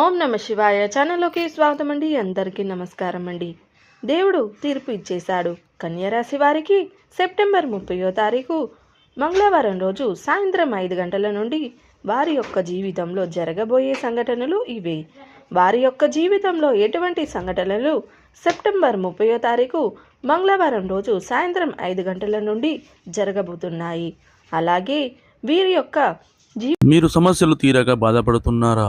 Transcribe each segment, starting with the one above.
ఓం నమ శివాయ ఛానల్లోకి స్వాగతం అండి అందరికీ నమస్కారం అండి దేవుడు తీర్పు ఇచ్చేశాడు. కన్యరాశి వారికి సెప్టెంబర్ ముప్పయో తారీఖు మంగళవారం రోజు సాయంత్రం ఐదు గంటల నుండి వారి యొక్క జీవితంలో జరగబోయే సంఘటనలు ఇవే. వారి యొక్క జీవితంలో ఎటువంటి సంఘటనలు సెప్టెంబర్ ముప్పయో తారీఖు మంగళవారం రోజు సాయంత్రం ఐదు గంటల నుండి జరగబోతున్నాయి. అలాగే వీరి యొక్క జీ మీరు సమస్యలు తీరగా బాధపడుతున్నారా?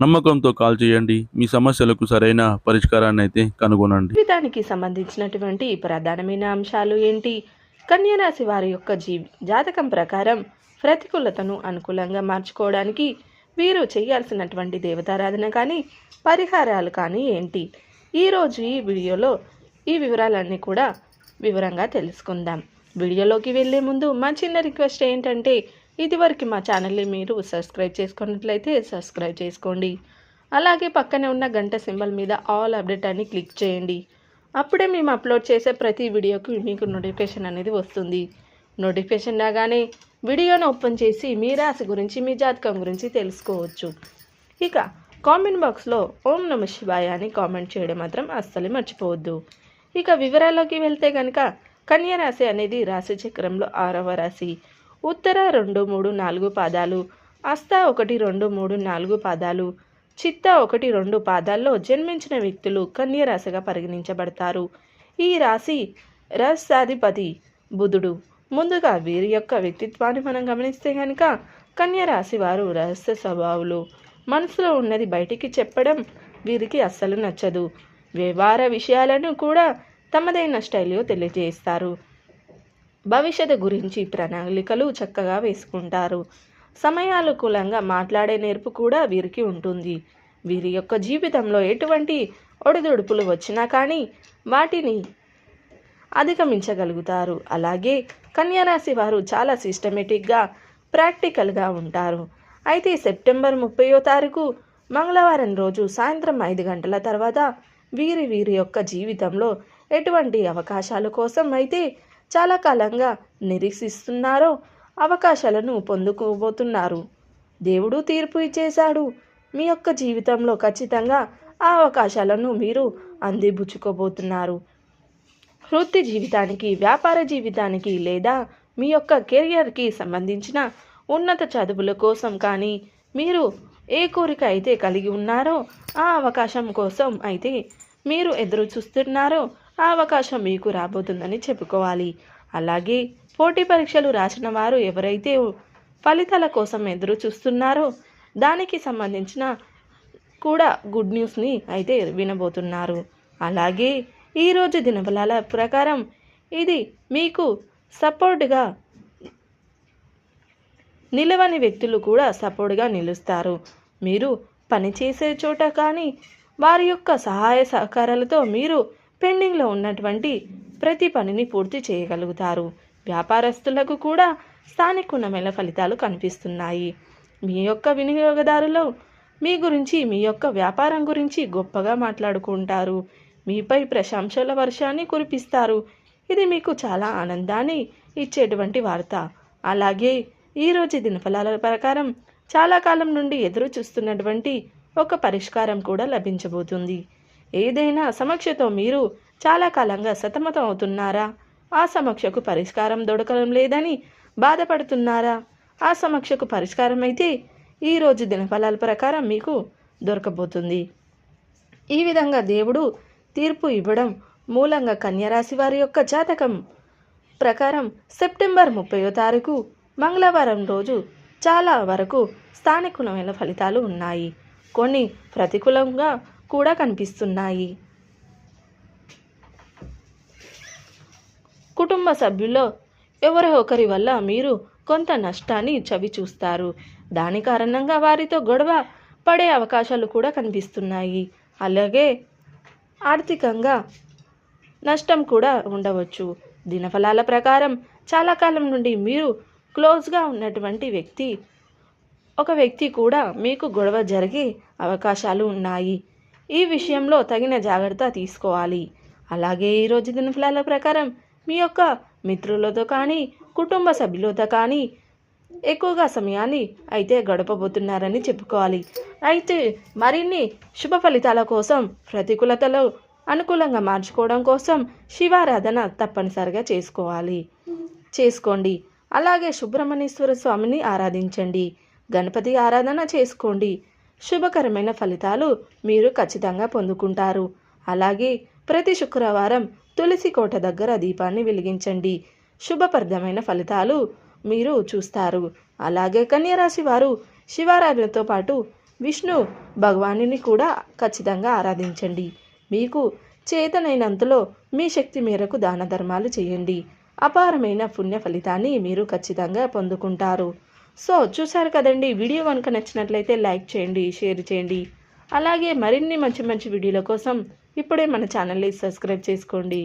నమ్మకంతో కాల్ చేయండి. మీ సమస్యలకు సరైన పరిష్కారాన్ని అయితే కనుగొనండి. జీవితానికి సంబంధించినటువంటి ప్రధానమైన అంశాలు ఏంటి? కన్యరాశి వారి యొక్క జీ జాతకం ప్రకారం ప్రతికూలతను అనుకూలంగా మార్చుకోవడానికి వీరు చేయాల్సినటువంటి దేవతారాధన కానీ పరిహారాలు కానీ ఏంటి? ఈరోజు ఈ వీడియోలో ఈ వివరాలన్నీ కూడా వివరంగా తెలుసుకుందాం. వీడియోలోకి వెళ్ళే ముందు మా చిన్న రిక్వెస్ట్ ఏంటంటే ఇదివరకు మా ఛానల్ని మీరు సబ్స్క్రైబ్ చేసుకున్నట్లయితే సబ్స్క్రైబ్ చేసుకోండి. అలాగే పక్కనే ఉన్న గంట సింబల్ మీద ఆల్ అప్డేట్ అని క్లిక్ చేయండి. అప్పుడే మేము అప్లోడ్ చేసే ప్రతి వీడియోకి మీకు నోటిఫికేషన్ అనేది వస్తుంది. నోటిఫికేషన్ రాగానే వీడియోను ఓపెన్ చేసి మీ రాశి గురించి మీ జాతకం గురించి తెలుసుకోవచ్చు. ఇక కామెంట్ బాక్స్లో ఓం నమ శివాయ అని కామెంట్ చేయడం మాత్రం అస్సలు మర్చిపోవద్దు. ఇక వివరాల్లోకి వెళ్తే కనుక కన్యా రాశి అనేది రాశి చక్రంలో ఆరవ రాశి. ఉత్తర రెండు మూడు నాలుగు పాదాలు అస్త ఒకటి రెండు మూడు నాలుగు పాదాలు చిత్త ఒకటి రెండు పాదాల్లో జన్మించిన వ్యక్తులు కన్య రాశిగా పరిగణించబడతారు. ఈ రాశి రసాధిపతి బుధుడు. ముందుగా వీరి యొక్క వ్యక్తిత్వాన్ని మనం గమనిస్తే కనుక కన్య రాశి వారు రహస్య స్వభావులు. మనసులో ఉన్నది బయటికి చెప్పడం వీరికి అస్సలు నచ్చదు. వ్యవహార విషయాలను కూడా తమదైన స్టైల్లో తెలియజేస్తారు. భవిష్యత్తు గురించి ప్రణాళికలు చక్కగా వేసుకుంటారు. సమయానుకూలంగా మాట్లాడే నేర్పు కూడా వీరికి ఉంటుంది. వీరి యొక్క జీవితంలో ఎటువంటి ఒడిదుడుపులు వచ్చినా కానీ వాటిని అధిగమించగలుగుతారు. అలాగే కన్యారాశి వారు చాలా సిస్టమేటిక్గా ప్రాక్టికల్గా ఉంటారు. అయితే సెప్టెంబర్ ముప్పయో తారీఖు మంగళవారం రోజు సాయంత్రం ఐదు గంటల తర్వాత వీరి వీరి యొక్క జీవితంలో ఎటువంటి అవకాశాల కోసం అయితే చాలా కాలంగా నిరీక్షిస్తున్నారో అవకాశాలను పొందుకోబోతున్నారు. దేవుడు తీర్పు ఇచ్చేశాడు. మీ యొక్క జీవితంలో ఖచ్చితంగా ఆ అవకాశాలను మీరు అందిపుచ్చుకోబోతున్నారు. వృత్తి జీవితానికి వ్యాపార జీవితానికి లేదా మీ యొక్క కెరియర్కి సంబంధించిన ఉన్నత చదువుల కోసం కానీ మీరు ఏ కోరిక అయితే కలిగి ఉన్నారో ఆ అవకాశం కోసం అయితే మీరు ఎదురు చూస్తున్నారో ఆ అవకాశం మీకు రాబోతుందని చెప్పుకోవాలి. అలాగే పోటీ పరీక్షలు రాసిన వారు ఎవరైతే ఫలితాల కోసం ఎదురు చూస్తున్నారో దానికి సంబంధించిన కూడా గుడ్ న్యూస్ని అయితే వినబోతున్నారు. అలాగే ఈరోజు దినబలాల ప్రకారం ఇది మీకు సపోర్ట్గా నిలవని వ్యక్తులు కూడా సపోర్ట్గా నిలుస్తారు. మీరు పనిచేసే చోట కానీ వారి యొక్క సహాయ సహకారాలతో మీరు పెండింగ్లో ఉన్నటువంటి ప్రతి పనిని పూర్తి చేయగలుగుతారు. వ్యాపారస్తులకు కూడా స్థానికుణమైన ఫలితాలు కనిపిస్తున్నాయి. మీ యొక్క వినియోగదారులు మీ గురించి మీ యొక్క వ్యాపారం గురించి గొప్పగా మాట్లాడుకుంటారు. మీపై ప్రశంసల వర్షాన్ని కురిపిస్తారు. ఇది మీకు చాలా ఆనందాన్ని ఇచ్చేటువంటి వార్త. అలాగే ఈరోజు దినఫలాల ప్రకారం చాలా కాలం నుండి ఎదురు చూస్తున్నటువంటి ఒక పరిష్కారం కూడా లభించబోతుంది. ఏదైనా సమక్షతో మీరు చాలా కాలంగా సతమతం అవుతున్నారా? ఆ సమక్షకు పరిష్కారం దొరకడం లేదని బాధపడుతున్నారా? ఆ సమక్షకు పరిష్కారం అయితే ఈరోజు దినఫలాల ప్రకారం మీకు దొరకబోతుంది. ఈ విధంగా దేవుడు తీర్పు ఇవ్వడం మూలంగా కన్యరాశి వారి యొక్క జాతకం ప్రకారం సెప్టెంబర్ ముప్పయో తారీఖు మంగళవారం రోజు చాలా వరకు స్థానికులమైన ఫలితాలు ఉన్నాయి. కొన్ని ప్రతికూలంగా కూడా కనిపిస్తున్నాయి. కుటుంబ సభ్యుల్లో ఎవరో ఒకరి వల్ల మీరు కొంత నష్టాన్ని చవి చూస్తారు. దాని కారణంగా వారితో గొడవ పడే అవకాశాలు కూడా కనిపిస్తున్నాయి. అలాగే ఆర్థికంగా నష్టం కూడా ఉండవచ్చు. దినఫలాల ప్రకారం చాలా కాలం నుండి మీరు క్లోజ్గా ఉన్నటువంటి వ్యక్తి ఒక వ్యక్తి కూడా మీకు గొడవ జరిగే అవకాశాలు ఉన్నాయి. ఈ విషయంలో తగిన జాగ్రత్త తీసుకోవాలి. అలాగే ఈరోజు దినఫలాల ప్రకారం మీ యొక్క మిత్రులతో కానీ కుటుంబ సభ్యులతో కానీ ఎక్కువగా సమయాన్ని అయితే గడపబోతున్నారని చెప్పుకోవాలి. అయితే మరిన్ని శుభ ఫలితాల కోసం ప్రతికూలతలు అనుకూలంగా మార్చుకోవడం కోసం శివారాధన తప్పనిసరిగా చేసుకోవాలి. చేసుకోండి. అలాగే సుబ్రహ్మణ్యేశ్వర స్వామిని ఆరాధించండి. గణపతి ఆరాధన చేసుకోండి. శుభకరమైన ఫలితాలు మీరు ఖచ్చితంగా పొందుకుంటారు. అలాగే ప్రతి శుక్రవారం తులసి కోట దగ్గర దీపాన్ని వెలిగించండి. శుభప్రదమైన ఫలితాలు మీరు చూస్తారు. అలాగే కన్యరాశి వారు శివారాధనతో పాటు విష్ణు భగవానుని కూడా ఖచ్చితంగా ఆరాధించండి. మీకు చేతనైనంతలో మీ శక్తి మేరకు దాన ధర్మాలు చేయండి. అపారమైన పుణ్య ఫలితాన్ని మీరు ఖచ్చితంగా పొందుకుంటారు. సో చూసారు కదండి వీడియో కనుక నచ్చినట్లయితే లైక్ చేయండి షేర్ చేయండి. అలాగే మరిన్ని మంచి మంచి వీడియోల కోసం ఇప్పుడే మన ఛానల్ని సబ్స్క్రైబ్ చేసుకోండి.